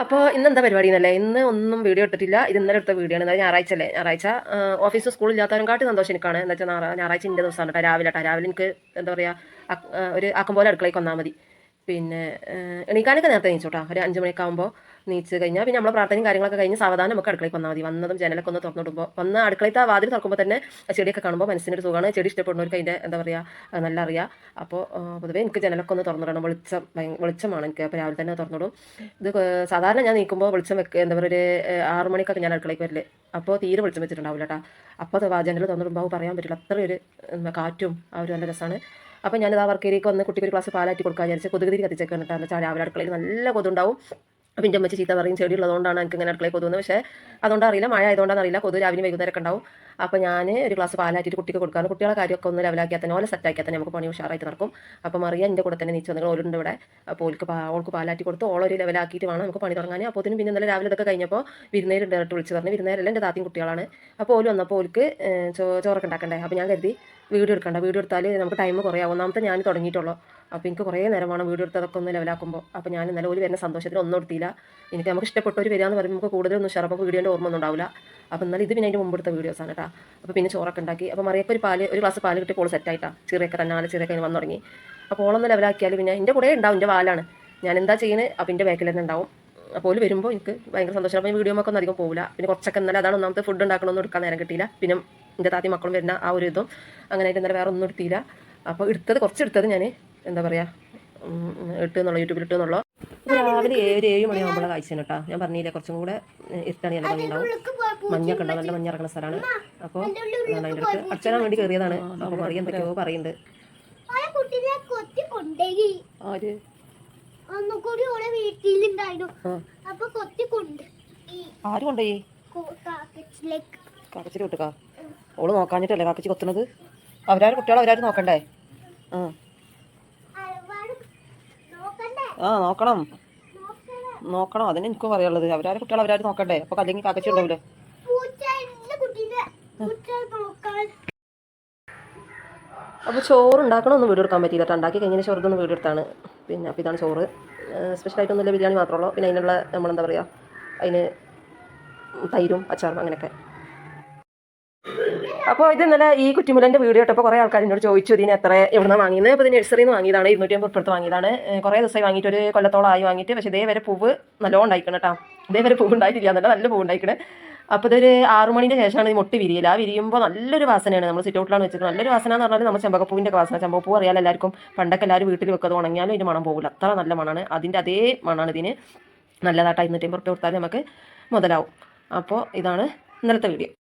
അപ്പോൾ ഇന്ന് എന്താ പരിപാടി എന്നല്ലേ? ഇന്ന് ഒന്നും വീഡിയോ ഇട്ടിട്ടില്ല. ഇത് ഇന്നലെ എടുത്ത വീഡിയോ ആണ്. അതായത് ഞായറാഴ്ച അല്ലേ? ഞായറാഴ്ച. ഓഫീസ് സ്കൂളിൽ ഇല്ലാത്തവരും കാട്ടി സന്തോഷം എനിക്കാണ്. എന്താ വെച്ചാൽ ഞായറാ- ഞായറാഴ്ച എന്റെ ദിവസമാണ് കേട്ടോ. രാവിലെ കേട്ടോ. രാവിലെ എനിക്ക് എന്താ പറയുക ഒരു ആക്കം പോലെ അടുക്കളയ്ക്ക് വന്നാൽ മതി. പിന്നെ എണീക്കാനൊക്കെ നേരത്തെ നീച്ചു കേട്ടോ ഒരു അഞ്ച് മണിയൊക്കെ ആകുമ്പോൾ നീച്ച് കഴിഞ്ഞാൽ പിന്നെ നമ്മൾ പ്രാർത്ഥനയും കാര്യങ്ങളൊക്കെ കഴിഞ്ഞ് സാവധാനം നമുക്ക് അടുക്കളയിൽ വന്നാൽ മതി. വന്നതും ജനലൊക്കെ ഒന്ന് തുറന്നിടുമ്പോൾ വന്ന് അടുക്കളത്തെ വാതിൽ തുറക്കുമ്പോൾ തന്നെ ചെടിയൊക്കെ കാണുമ്പോൾ മനസ്സിനൊരു സുഖമാണ്. ചെടി ഇഷ്ടപ്പെടുന്നവർക്ക് അതിന്റെ എന്താ പറയുക നല്ല അറിയാം. അപ്പോൾ പൊതുവേ എനിക്ക് ജനലൊക്കെ ഒന്ന് തുറന്നിടണം വെളിച്ചം വെളിച്ചമാണ് എനിക്ക് അപ്പോൾ രാവിലെ തന്നെ തുറന്നിടും ഇത് സാധാരണ ഞാൻ നീക്കുമ്പോൾ വെളിച്ചം വെക്കുക എന്താ പറയുക ഒരു ആറു മണിക്കൊക്കെ ഞാൻ അടുക്കളയ്ക്ക് വരില്ലേ അപ്പോൾ തീരെ വെളിച്ചം വെച്ചിട്ടുണ്ടാവില്ല കേട്ടോ അപ്പോൾ ജനൽ തുറന്നിടുമ്പോൾ പറയാൻ പറ്റില്ല. അത്രയൊരു കാറ്റും ആ ഒരു നല്ല രസമാണ് അപ്പോൾ ഞാനിത് ആ വർക്കേരിക്ക് വന്ന് കുട്ടിക്ക് ഒരു ക്ലാസ് പാലാറ്റി കൊടുക്കാൻ വിചാരിച്ച് കൊതുകുതിരി കത്തിച്ചൊക്കെ കണ്ടിട്ടാണ് രാവിലെ അടുക്കളയിൽ നല്ല കൊതുണ്ടാവും അപ്പം എന്റെ ചീത്ത പറയും ചെടി ഉള്ളതുകൊണ്ടാണ് എനിക്ക് ഇങ്ങനെ അടുക്കളയിൽ കൊതുകുന്നത്. പക്ഷേ അതുകൊണ്ട് അറിയില്ല മഴ ആയതുകൊണ്ടാണ് അറിയില്ല കൊതു രാവിലെ വൈകുന്നേരമൊക്കെ ഉണ്ടാവും. അപ്പോൾ ഞാൻ ഒരു ഗ്ലാസ് പാലാറ്റിയിട്ട് കുട്ടിക്ക് കൊടുക്കാൻ കുട്ടികളെ കാര്യമൊക്കെ ഒന്ന് ലെവലാക്കിയാൽ തന്നെ ഓലെ സെറ്റാക്കിയാൽ തന്നെ നമുക്ക് പണി ഉഷാറായിട്ട് നടക്കും. അപ്പോൾ മറിയ എന്റെ കൂടെ തന്നെ നീച്ച് വന്നിട്ട് ഓലുണ്ട് ഇവിടെ. അപ്പോൾ ഓൾക്ക് ഓൾക്ക് പാലാറ്റി കൊടുത്ത് ഓളൊരു ലെവലാക്കിയിട്ട് വേണം നമുക്ക് പണി തുടങ്ങാൻ. അപ്പോൾ അതിന് പിന്നെ ഇന്നലെ രാവിലെ ഇതൊക്കെ കഴിഞ്ഞപ്പോൾ വിരുന്നേരുണ്ട് ഡയറക്റ്റ് വിളിച്ച് പറഞ്ഞു. വിരുന്നേരല്ല എന്റെ താത്തിയും കുട്ടികളാണ്. അപ്പോൾ ഓൽ വന്നപ്പോൾ ഓൾക്ക് ചോറൊക്കെ ഉണ്ടാക്കണ്ടേ? അപ്പോൾ ഞാൻ കരുതി വീഡിയോ എടുക്കണ്ട. വീഡിയോ എടുത്താൽ നമുക്ക് ടൈം കുറയാവും. ഒന്നാമത്തെ ഞാൻ തുടങ്ങിയിട്ടുള്ളൂ. അപ്പോൾ എനിക്ക് കുറേ നേരം വേണം വീഡിയോ എടുത്തതൊക്കെ ഒന്ന് ലെവലാക്കുമ്പോൾ അപ്പോൾ ഞാൻ ഇന്നലെ ഒരു വരുന്ന സന്തോഷത്തിൽ ഒന്നും എടുത്തില്ല. എനിക്ക് നമുക്ക് ഇഷ്ടപ്പെട്ട ഒരു എന്ന് പറയുമ്പോൾ നമുക്ക് കൂടുതലൊന്നും ഉഷാർ അപ്പോൾ വീഡിയോന്റെ ഓർമ്മ ഒന്നും ഉണ്ടാവില്ല. അപ്പോൾ എന്നാൽ ഇത് പിന്നെ അതിന്റെ മുമ്പ് എടുത്ത വീഡിയോസാണ് കേട്ടോ. അപ്പോൾ പിന്നെ ചോറൊക്കെ ഉണ്ടാക്കി. അപ്പോൾ മറിയൊക്കെ ഒരു പാൽ ഒരു ഗ്ലാസ് പാൽ കിട്ടി പോൾ സെറ്റായിട്ടാണ് ചെറിയൊക്കെ തന്നെ നാല് ചെറിയൊക്കെ വന്നു തുടങ്ങി. അപ്പോൾ ഓളൊന്ന് ലെവലാക്കിയാൽ പിന്നെ എന്റെ കൂടെ ഉണ്ടാവും എന്റെ വാലാണ്. ഞാൻ എന്താ ചെയ്യുന്നത് അപ്പോൾ എന്റെ ബാക്കിൽ തന്നെ ഉണ്ടാവും. അപ്പോൾ ഒരു വരുമ്പോൾ എനിക്ക് ഭയങ്കര സന്തോഷം. അപ്പോൾ വീഡിയോ ഒന്നും അധികം പോകില്ല പിന്നെ കുറച്ചൊക്കെ ഇന്നലെ അതാണ് ഒന്നാമത്തെ ഫുഡ് ഉണ്ടാക്കണമെന്ന് എടുക്കാൻ നേരം കിട്ടിയില്ല. പിന്നെ എന്റെ താത്തി മക്കളും വരുന്ന ആ ഒരു ഇതും. അങ്ങനെ ആയിട്ട് ഇന്നലെ വേറെ ഒന്നും എടുത്തില്ല അപ്പോൾ എടുത്തത് കുറച്ച് എടുത്തത് ഞാൻ എന്താ പറയുക ഇട്ട് എന്നുള്ള യൂട്യൂബിൽ ഇട്ട് എന്നുള്ള? രാവിലെ ഏഴ് ഏഴ് മണിയാകുമ്പോഴാണ് കാഴ്ച കേട്ടോ. ഞാൻ പറഞ്ഞില്ലേ കുറച്ചും കൂടെ ഇരുട്ടാണ് നല്ല മഞ്ഞ ഉണ്ടാവും. മഞ്ഞൊക്കെ ഉണ്ടാവും നല്ല മഞ്ഞ ഇറങ്ങുന്ന സ്ഥലമാണ്. അപ്പോൾ അതിന്റെ അടുത്ത്. അച്ഛനാൻ വേണ്ടി കയറിയതാണ്. അപ്പോൾ അറിയാൻ എന്തൊക്കെയോ പറയുന്നുണ്ട്. ആര്? ഒന്നുകൂടി ഓളെ വീട്ടിലുണ്ടായിരുന്നു. അപ്പൊ കൊത്തി കൊണ്ട് ആര് വിട്ടുക്കാ ഓൾ നോക്കാഞ്ഞിട്ടല്ലേ കാക്കച്ചി കൊത്തുന്നത്? അവരാരും കുട്ടികളെ അവരാരും നോക്കണ്ടേ? ആ. ആ നോക്കണം. നോക്കണം. അതിന് എനിക്കും പറയാനുള്ളത്. അവരാരെ കുട്ടികൾ അവരാരും നോക്കണ്ടേ? അപ്പൊ അല്ലെങ്കിൽ കാക്കച്ചി ഉണ്ടാവില്ലേ അപ്പോൾ ചോറ് ഉണ്ടാക്കണമൊന്നും വീട് എടുക്കാൻ പറ്റിയില്ല ഉണ്ടാക്കി കഴിഞ്ഞാൽ ചെറുതൊന്ന് വീട് എടുത്താണ്. പിന്നെ അപ്പോൾ ഇതാണ് ചോറ്. സ്പെഷ്യലായിട്ടൊന്നുമില്ല ബിരിയാണി മാത്രമേ ഉള്ളൂ. പിന്നെ അതിനുള്ള നമ്മളെന്താ പറയുക അതിന് തൈരും അച്ചാറും അങ്ങനെയൊക്കെ. അപ്പോൾ ഇത് ഇന്നലെ ഈ കുറ്റിമുലന്റെ വീഡിയോ ഇട്ടപ്പോൾ കുറേ ആൾക്കാർ എന്നോട് ചോദിച്ചു ഇതിന് എത്ര എവിടെ നിന്ന് വാങ്ങിയത്? അപ്പോൾ ഇത് നഴ്സറിയിൽ നിന്ന് വാങ്ങിയതാണ് ഇരുന്നൂറ്റി അമ്പത് പുറത്ത് വാങ്ങിയതാണ്. കുറേ ദിവസമായി വാങ്ങിയിട്ട് ഒരു കൊല്ലത്തോളം ആയി വാങ്ങിയിട്ട് പക്ഷേ ഇതേ വരെ പൂവ് നല്ലോണം ഉണ്ടായിക്കണം കേട്ടോ ഇതേ വരെ പൂവ് ഉണ്ടായിട്ടില്ല എന്നല്ല നല്ല പൂവ് ഉണ്ടായിക്കണേ. അപ്പോൾ ഇതൊരു ആറു മണിന്റെ ശേഷമാണ് ഈ മുട്ടി വിരിയൽ ആ വിരിയുമ്പോൾ നല്ലൊരു വാസനയാണ്. നമ്മൾ സിറ്റൗട്ടിലാണ് വെച്ചിട്ട് നല്ലൊരു വാസന എന്ന് പറഞ്ഞാൽ നമ്മൾ ചെമ്പകപ്പൂവിന്റെ വാസന. ചെമ്പകപ്പൂ അറിയാലോ എല്ലാവർക്കും. പണ്ടൊക്കെ എല്ലാവരും വീട്ടിൽ വെക്കത് ഉണങ്ങിയാലും ഇതിന് മണം പോകില്ല അത്ര നല്ല മണമാണ് അതിന്റെ അതേ മണമാണ് ഇതിന്. നല്ലതായിട്ട് ഇരുന്നൂറ്റി അമ്പത് കൊടുത്താൽ നമുക്ക് മുതലാവും. അപ്പോൾ ഇതാണ് ഇന്നലത്തെ വീഡിയോ.